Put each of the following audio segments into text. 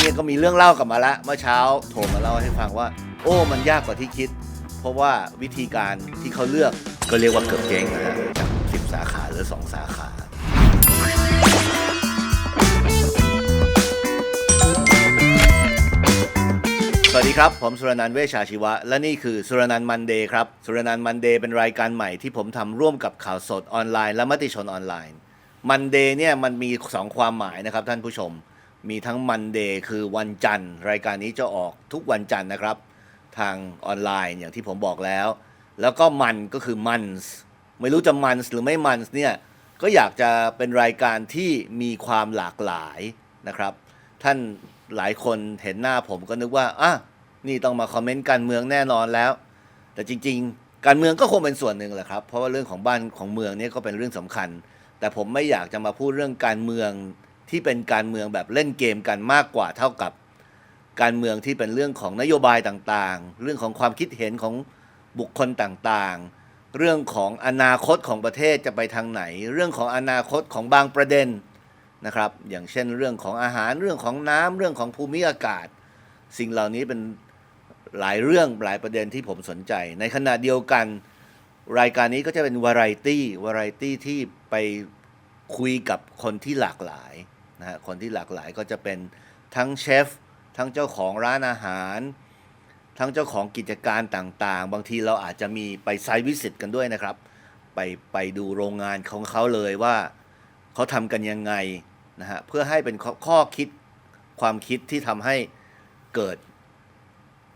เนี่ยก็มีเรื่องเล่ากลับมาละเมื่อเช้าโทรมาเล่าให้ฟังว่า โอ้มันยากกว่าที่คิด เพราะว่าวิธีการที่เขาเลือกก็เรียกว่าเกือบเจ๊งนะจากสิบสาขาหรือสองสาขาสวัสดีครับ ผมสุรนันท์เวชชาชีวะ และนี่คือสุรนันท์มันเดย์ครับ สุรนันท์มันเดย์เป็นรายการใหม่ที่ผมทำร่วมกับข่าวสดออนไลน์และมติชนออนไลน์ มันเดย์เนี่ยมันมี 2 ความหมายนะครับท่านผู้ชม มีทั้งมันเดย์คือวันจันทร์ รายการนี้จะออกทุกวันจันทร์นะครับ ทางออนไลน์อย่างที่ผมบอกแล้ว แล้วก็มันก็คือมันส์ไม่รู้จะมันส์หรือไม่มันส์เนี่ยก็อยากจะเป็นรายการที่มีความหลากหลายนะครับ ท่านหลายคนเห็นหน้าผมก็นึกว่าอะนี่ต้องมาคอมเมนต์การเมืองแน่นอนแล้ว แต่จริง ๆ การเมืองก็คงเป็นส่วนหนึ่งแหละครับ เพราะว่าเรื่องของบ้านของเมืองเนี่ยก็เป็นเรื่องสำคัญ แต่ผมไม่อยากจะมาพูดเรื่องการเมือง ที่เป็นการเมืองแบบเล่นเกมกันมากกว่าเท่ากับการเมืองที่เป็นเรื่องของนโยบายต่างๆ เรื่องของความคิดเห็นของบุคคลต่างๆ เรื่องของอนาคตของประเทศจะไปทางไหน เรื่องของอนาคตของบางประเด็นนะครับ อย่างเช่นเรื่องของอาหารเรื่องของน้ำเรื่องของภูมิอากาศ สิ่งเหล่านี้เป็นหลายเรื่องหลายประเด็นที่ผมสนใจ ในขณะเดียวกัน รายการนี้ก็จะเป็นวาไรตี้วาไรตี้ที่ไปคุยกับคนที่หลากหลาย นะฮะคนที่หลากหลายก็จะเป็นทั้งเชฟทั้งเจ้าของร้านอาหาร ทั้งเจ้าของกิจการต่างๆ บางทีเราอาจจะมีไปไซต์วิสิตกันด้วยนะครับ ไปไปดูโรงงานของเขาเลยว่าเขาทำกันยังไงนะฮะเพื่อให้เป็นข้อขอคิดความคิดที่ทำให้เกิด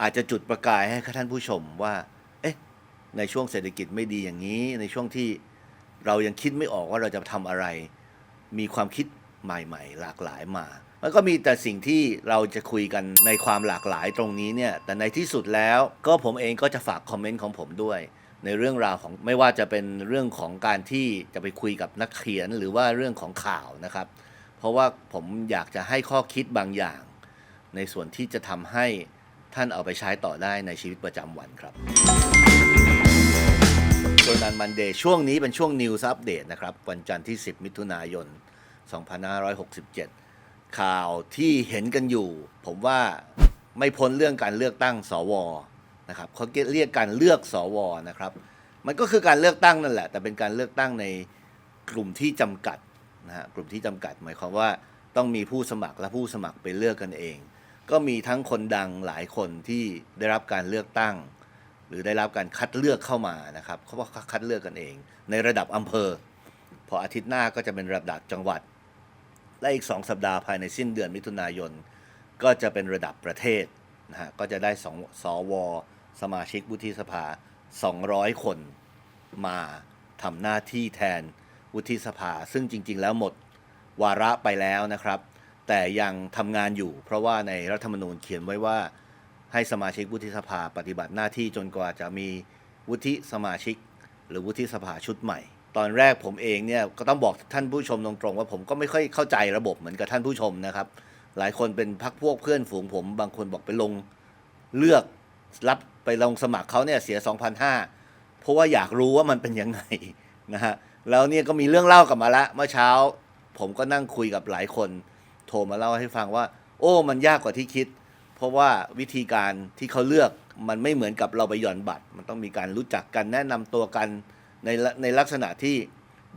อาจจะจุดประกายให้ท่านผู้ชมว่าเอ๊ะในช่วงเศรษฐกิจไม่ดีอย่างนี้ ในช่วงที่เรายังคิดไม่ออกว่าเราจะทำอะไร มีความคิด ใหม่ๆ หลากหลายมามันก็มีแต่สิ่งที่เราจะคุยกันในความหลากหลายตรงนี้เนี่ย แต่ในที่สุดแล้วก็ผมเองก็จะฝากคอมเมนต์ของผมด้วย ในเรื่องราวของไม่ว่าจะเป็นเรื่องของการที่จะไปคุยกับนักเขียนหรือว่าเรื่องของข่าวนะครับ เพราะว่าผมอยากจะให้ข้อคิดบางอย่าง ในส่วนที่จะทำให้ท่านเอาไปใช้ต่อได้ในชีวิตประจำวันครับโดนันมันเดย์ช่วงนี้เป็นช่วง News Update นะครับ วันจันทร์ที่ 10 มิถุนายน 2567 ข่าวที่เห็นกันอยู่ ผมว่าไม่พ้นเรื่องการเลือกตั้งสวนะครับเขาเรียกการเลือกสวนะครับ มันก็คือการเลือกตั้งนั่นแหละ แต่เป็นการเลือกตั้งในกลุ่มที่จำกัดนะฮะกลุ่มที่จำกัด หมายความว่าต้องมีผู้สมัครและผู้สมัครไปเลือกกันเอง ก็มีทั้งคนดังหลายคนที่ได้รับการเลือกตั้ง หรือได้รับการคัดเลือกเข้ามานะครับเขาบอกคัดเลือกกันเอง ในระดับอำเภอ พออาทิตย์หน้าก็จะเป็นระดับจังหวัด และอีก 2 สัปดาห์ภายในสิ้นเดือนมิถุนายน ก็จะเป็นระดับประเทศนะฮะก็จะได้สองสว สมาชิกวุฒิสภา 200 คนมาทำหน้าที่แทนวุฒิสภา ซึ่งจริง ๆ แล้วหมดวาระไปแล้วนะครับ แต่ยังทำงานอยู่ เพราะว่าในรัฐธรรมนูญเขียนไว้ว่า ให้สมาชิกวุฒิสภาปฏิบัติหน้าที่จนกว่าจะมีวุฒิสมาชิก หรือวุฒิสภาชุดใหม่ ตอนแรกผมเองเนี่ยก็ต้องบอกท่านผู้ชมตรงๆว่าผมก็ไม่ค่อยเข้าใจระบบเหมือนกับท่านผู้ชมนะครับ หลายคนเป็นพักพวกเพื่อนฝูงผม บางคนบอกไปลงเลือกรับไปลงสมัครเขาเนี่ยเสีย 2,500 เพราะว่าอยากรู้ว่ามันเป็นยังไงนะฮะแล้วเนี่ยก็มีเรื่องเล่ากลับมาละเมื่อเช้า ผมก็นั่งคุยกับหลายคน โทรมาเล่าให้ฟังว่า โอ้มันยากกว่าที่คิด เพราะว่าวิธีการที่เขาเลือกมันไม่เหมือนกับเราไปหย่อนบัตร มันต้องมีการรู้จักกันแนะนำตัวกัน ในในลักษณะที่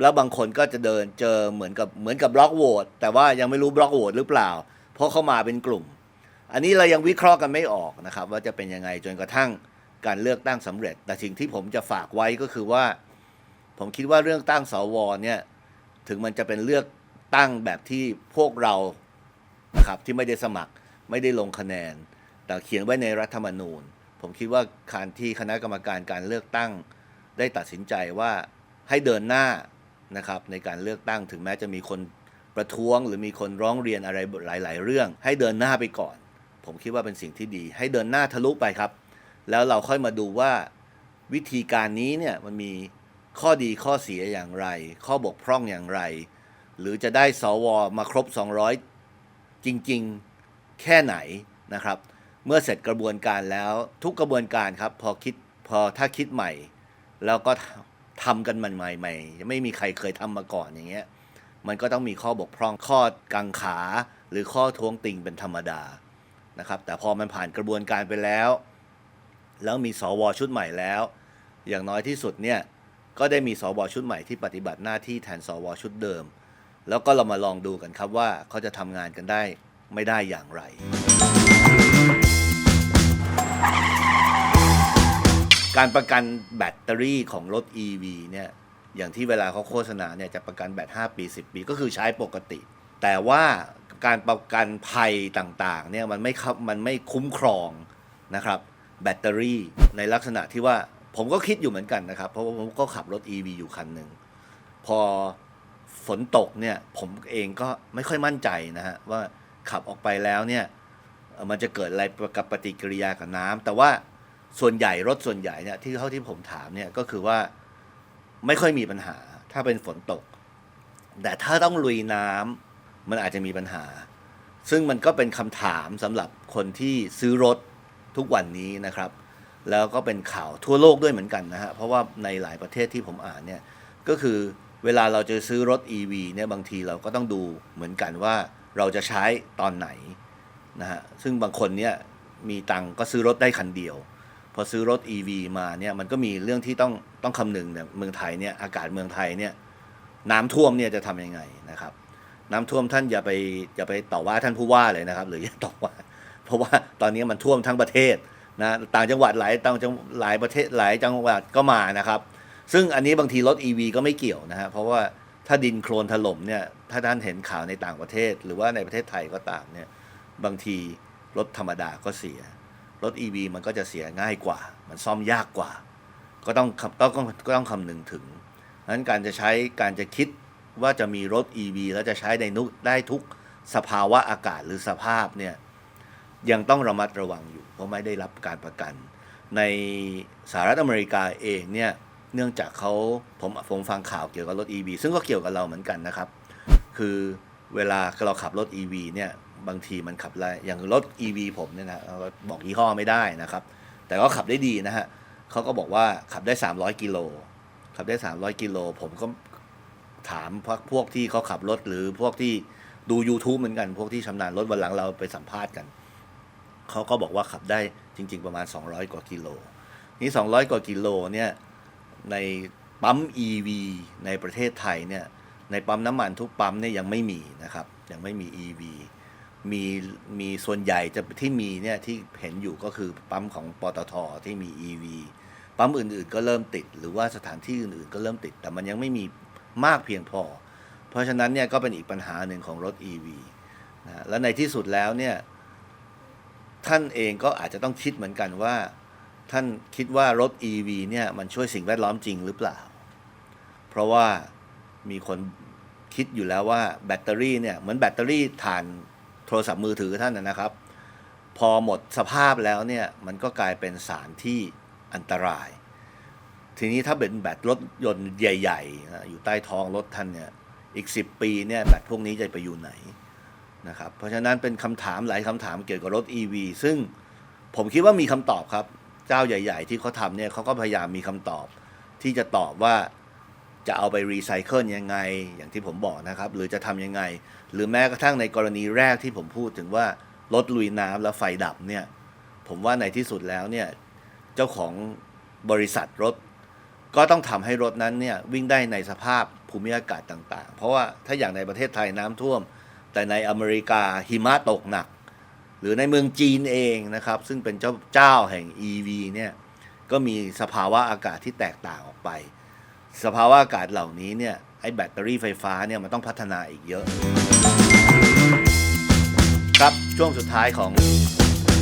แล้วบางคนก็จะเดินเจอเหมือนกับเหมือนกับบล็อกโหวตแต่ว่ายังไม่รู้บล็อกโหวตหรือเปล่า เพราะเขามาเป็นกลุ่ม อันนี้เรายังวิเคราะห์กันไม่ออกนะครับ ว่าจะเป็นยังไงจนกระทั่งการเลือกตั้งสำเร็จ แต่สิ่งที่ผมจะฝากไว้ก็คือว่า ผมคิดว่าเรื่องตั้งสวเนี่ยถึงมันจะเป็นเลือกตั้งแบบที่พวกเรานะครับที่ไม่ได้สมัครไม่ได้ลงคะแนน แต่เขียนไว้ในรัฐธรรมนูญ ผมคิดว่าการที่คณะกรรมการการเลือกตั้ง ได้ตัดสินใจว่าให้เดินหน้านะครับในการเลือกตั้งถึงแม้จะมีคนประท้วง หรือมีคนร้องเรียนอะไรหลาย ๆ เรื่อง ให้เดินหน้าไปก่อน ผมคิดว่าเป็นสิ่งที่ดี ให้เดินหน้าทะลุไปครับ แล้วเราค่อยมาดูว่าวิธีการนี้เนี่ยมันมีข้อดีข้อเสียอย่างไร ข้อบกพร่องอย่างไร หรือจะได้สวมาครบ 200 จริง ๆ แค่ไหนนะครับ เมื่อเสร็จกระบวนการแล้วทุกกระบวนการครับ พอคิดพอถ้าคิดใหม่ แล้วก็ทำกันมันใหม่ๆไม่มีใครเคยทำมาก่อนอย่างเงี้ยมันก็ต้องมีข้อบกพร่องข้อกังขา หรือข้อท้วงติงเป็นธรรมดานะครับ แต่พอมันผ่านกระบวนการไปแล้ว แล้วมีสวชุดใหม่แล้ว อย่างน้อยที่สุดเนี่ยก็ได้มีสวชุดใหม่ที่ปฏิบัติหน้าที่แทนสวชุดเดิม แล้วก็เรามาลองดูกันครับว่าเขาจะทำงานกันได้ไม่ได้อย่างไร การประกันแบตเตอรี่ของรถ EV เนี่ยอย่างที่เวลาเขาโฆษณาเนี่ยจะประกันแบต5ปี 10 ปีก็คือใช้ปกติ แต่ว่าการประกันภัยต่างๆเนี่ยมันไม่ครับมันไม่คุ้มครองนะครับแบตเตอรี่ในลักษณะที่ว่าผมก็คิดอยู่เหมือนกันนะครับ เพราะว่าผมก็ขับรถ EV อยู่คันหนึ่งพอฝนตกเนี่ยผมเองก็ไม่ค่อยมั่นใจนะฮะว่าขับออกไปแล้วเนี่ยมันจะเกิดอะไรกับปฏิกิริยากับน้ำแต่ว่า ส่วนใหญ่รถส่วนใหญ่เนี่ยที่เท่าที่ผมถามเนี่ยก็คือว่าไม่ค่อยมีปัญหา ถ้าเป็นฝนตก แต่ถ้าต้องลุยน้ำมันอาจจะมีปัญหา ซึ่งมันก็เป็นคำถามสำหรับคนที่ซื้อรถทุกวันนี้นะครับ แล้วก็เป็นข่าวทั่วโลกด้วยเหมือนกันนะฮะเพราะว่าในหลายประเทศที่ผมอ่านเนี่ยก็คือเวลาเราจะซื้อรถ EV เนี่ยบางทีเราก็ต้องดูเหมือนกันว่าเราจะใช้ตอนไหนนะฮะซึ่งบางคนเนี่ยมีตังก็ซื้อรถได้คันเดียว พอซื้อรถ EV มาเนี่ยมันก็มีเรื่องที่ต้องต้องคำนึงเนี่ยเมืองไทยเนี่ยอากาศเมืองไทยเนี่ยน้ำท่วมเนี่ยจะทำยังไงนะครับ น้ำท่วมท่านอย่าไปอย่าไปต่อว่าท่านผู้ว่าเลยนะครับ หรืออย่าต่อว่า เพราะว่าตอนนี้มันท่วมทั้งประเทศนะต่างจังหวัดหลายต่างจังหลายประเทศหลายจังหวัดก็มานะครับ ซึ่งอันนี้บางทีรถ EV ก็ไม่เกี่ยวนะฮะเพราะว่าถ้าดินโคลนถล่มเนี่ยถ้าท่านเห็นข่าวในต่างประเทศ หรือว่าในประเทศไทยก็ตามเนี่ยบางทีรถธรรมดาก็เสีย รถ EV มันก็จะเสียง่ายกว่า มันซ่อมยากกว่า ก็ต้องคำต้องต้องก็ต้องคำนึงถึงเพราะฉะนั้นการจะใช้การจะคิดว่าจะมีรถ EV แล้วจะใช้ในนุกได้ทุกสภาวะอากาศหรือสภาพเนี่ยยังต้องระมัดระวังอยู่ เพราะไม่ได้รับการประกัน ในสหรัฐอเมริกาเองเนี่ยเนื่องจากเขาผมผมฟังข่าวเกี่ยวกับรถ EV ซึ่งก็เกี่ยวกับเราเหมือนกันนะครับ คือเวลาเราขับรถ EV เนี่ย บางทีมันขับได้อย่างรถ EV ผมเนี่ยนะบอกยี่ห้อไม่ได้นะครับ แต่ก็ขับได้ดีนะฮะเขาก็บอกว่าขับได้ 300 กิโลขับได้ 300 กิโลผมก็ถามพวกพวกที่เขาขับรถหรือพวกที่ดู YouTube เหมือนกันพวกที่ชำนาญรถวันหลังเราไปสัมภาษณ์กันเขาก็บอกว่าขับได้จริง ๆ ประมาณ 200 กว่ากิโลนี่ 200 กว่ากิโลเนี่ยในปั๊ม EV ในประเทศไทยเนี่ยในปั๊มน้ำมันทุกปั๊มเนี่ยยังไม่มีนะครับ ยังไม่มี EV มีมีส่วนใหญ่จะที่มีเนี่ยที่เห็นอยู่ก็คือปั๊มของปตทที่มี EV ปั๊มอื่นๆ ก็เริ่มติด หรือว่าสถานที่อื่นๆ ก็เริ่มติด แต่มันยังไม่มีมากเพียงพอ เพราะฉะนั้นเนี่ยก็เป็นอีกปัญหาหนึ่งของรถ EV นะและในที่สุดแล้วเนี่ยท่านเองก็อาจจะต้องคิดเหมือนกันว่า ท่านคิดว่ารถ EV เนี่ยมันช่วยสิ่งแวดล้อมจริงหรือเปล่า เพราะว่ามีคนคิดอยู่แล้วว่าแบตเตอรี่เนี่ยเหมือนแบตเตอรี่ถ่าน โทรศัพท์มือถือท่านนะครับ พอหมดสภาพแล้วเนี่ยมันก็กลายเป็นสารที่อันตราย ทีนี้ถ้าเป็นแบตรถยนต์ใหญ่ๆนะอยู่ใต้ท้องรถท่านเนี่ยอีก 10 ปีเนี่ยแบตพวกนี้จะไปอยู่ไหนนะครับเพราะฉะนั้นเป็นคำถามหลายคำถามเกี่ยวกับรถ EV ซึ่งผมคิดว่ามีคำตอบครับ เจ้าใหญ่ ๆ ที่เขาทำเนี่ยเขาก็พยายามมีคำตอบที่จะตอบว่า จะเอาไปรีไซเคิลยังไง อย่างที่ผมบอกนะครับ หรือจะทำยังไง หรือแม้กระทั่งในกรณีแรกที่ผมพูดถึงว่ารถลุยน้ำแล้วไฟดับเนี่ย ผมว่าในที่สุดแล้วเนี่ย เจ้าของบริษัทรถ ก็ต้องทำให้รถนั้นเนี่ยวิ่งได้ในสภาพภูมิอากาศต่างๆ เพราะว่าถ้าอย่างในประเทศไทยน้ำท่วม แต่ในอเมริกาหิมะตกหนัก หรือในเมืองจีนเองนะครับ ซึ่งเป็นเจ้าเจ้าแห่ง EV เนี่ย ก็มีสภาวะอากาศที่แตกต่างออกไป สภาวะอากาศเหล่านี้เนี่ยไอ้แบตเตอรี่ไฟฟ้าเนี่ยมันต้องพัฒนาอีกเยอะ ครับช่วงสุดท้ายของ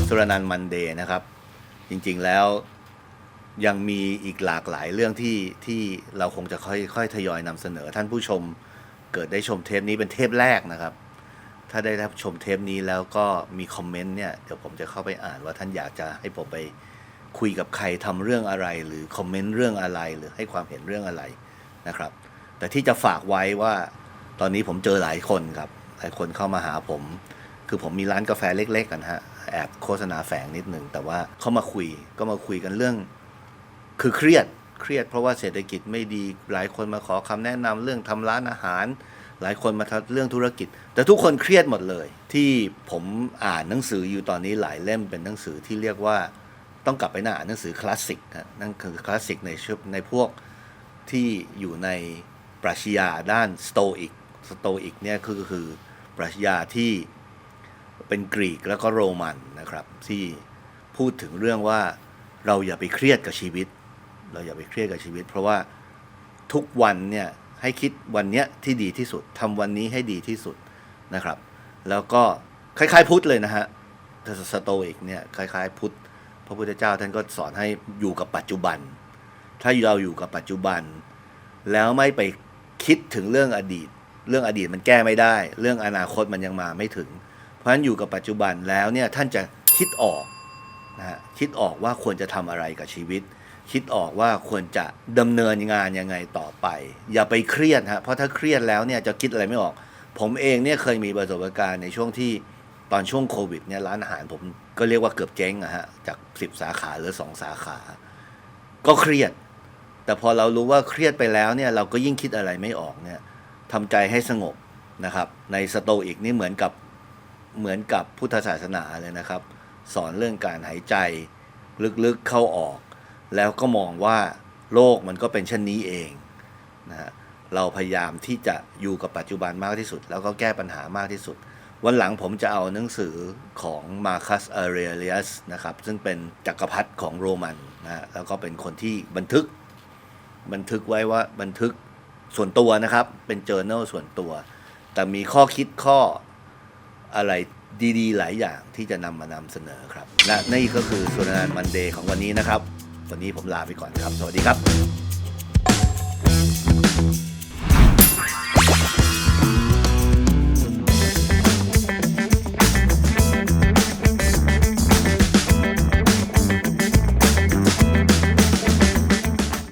สุรนันมันเดย์นะครับ จริงๆแล้วยังมีอีกหลากหลายเรื่องที่ที่เราคงจะค่อยค่อยทยอยนำเสนอท่านผู้ชมเกิดได้ชมเทปนี้เป็นเทปแรกนะครับ ถ้าได้รับชมเทปนี้แล้วก็มีคอมเมนต์เนี่ยเดี๋ยวผมจะเข้าไปอ่านว่าท่านอยากจะให้ผมไป คุยกับใครทำเรื่องอะไร หรือคอมเมนต์เรื่องอะไรหรือให้ความเห็นเรื่องอะไรนะครับ แต่ที่จะฝากไว้ว่าตอนนี้ผมเจอหลายคนครับ หลายคนเข้ามาหาผม คือผมมีร้านกาแฟเล็ก ๆ กันฮะแอบโฆษณาแฝงนิดหนึ่งแต่ว่าเขามาคุยก็มาคุยกันเรื่อง คือเครียดเครียดเพราะว่าเศรษฐกิจไม่ดีหลายคนมาขอคำแนะนำเรื่องทำร้านอาหาร หลายคนมาทักเรื่องธุรกิจ แต่ทุกคนเครียดหมดเลย ที่ผมอ่านหนังสืออยู่ตอนนี้หลายเล่มเป็นหนังสือที่เรียกว่า ต้องกลับไปหน้าอ่านหนังสือคลาสสิกนะนั่นคือคลาสสิกในชุดในพวกที่อยู่ในปรัชญาด้านสโตอิกสโตอิกเนี่ยคือคือปรัชญาที่เป็นกรีกแล้วก็โรมันนะครับที่พูดถึงเรื่องว่าเราอย่าไปเครียดกับชีวิต เราอย่าไปเครียดกับชีวิต เพราะว่าทุกวันเนี่ยให้คิดวันเนี้ยที่ดีที่สุดทำวันนี้ให้ดีที่สุดนะครับ แล้วก็คล้ายๆพุทธเลยนะฮะสโตอิกเนี่ยคล้ายๆพุทธ ระพุทธเจ้าท่านก็สอนให้อยู่กับปัจจุบัน ถ้าเราอยู่กับปัจจุบัน แล้วไม่ไปคิดถึงเรื่องอดีต เรื่องอดีตมันแก้ไม่ได้ เรื่องอนาคตมันยังมาไม่ถึง เพราะฉะนั้นอยู่กับปัจจุบันแล้วเนี่ยท่านจะคิดออกนะฮะคิดออกว่าควรจะทำอะไรกับชีวิต คิดออกว่าควรจะดำเนินงานยังไงต่อไป อย่าไปเครียดฮะเพราะถ้าเครียดแล้วเนี่ยจะคิดอะไรไม่ออก ผมเองเนี่ยเคยมีประสบการณ์ในช่วงที่ ตอนช่วงโควิดเนี่ยร้านอาหารผมก็เรียกว่าเกือบเจ๊งอะฮะ จากสิบสาขาเหรือสองสาขา ก็เครียด แต่พอเรารู้ว่าเครียดไปแล้วเนี่ย เราก็ยิ่งคิดอะไรไม่ออกเนี่ยทำใจให้สงบนะครับ ในสโตอิกนี่เหมือนกับเหมือนกับพุทธศาสนาเลยนะครับ สอนเรื่องการหายใจลึกๆเข้าออก แล้วก็มองว่าโลกมันก็เป็นเช่นนี้เองนะฮะเราพยายามที่จะอยู่กับปัจจุบันมากที่สุด แล้วก็แก้ปัญหามากที่สุด วันหลังผมจะเอาหนังสือของมาคัสอาเรเลียสนะครับ ซึ่งเป็นจักรพรรดิของโรมันนะฮะแล้วก็เป็นคนที่บันทึก บันทึกไว้ว่าบันทึกส่วนตัวนะครับ เป็น journal ส่วนตัว แต่มีข้อคิดข้ออะไรดีๆ หลายอย่างที่จะนำมานำเสนอครับ และนี่ก็คือสุนทรมันเดย์ของวันนี้นะครับ วันนี้ผมลาไปก่อนครับ สวัสดีครับ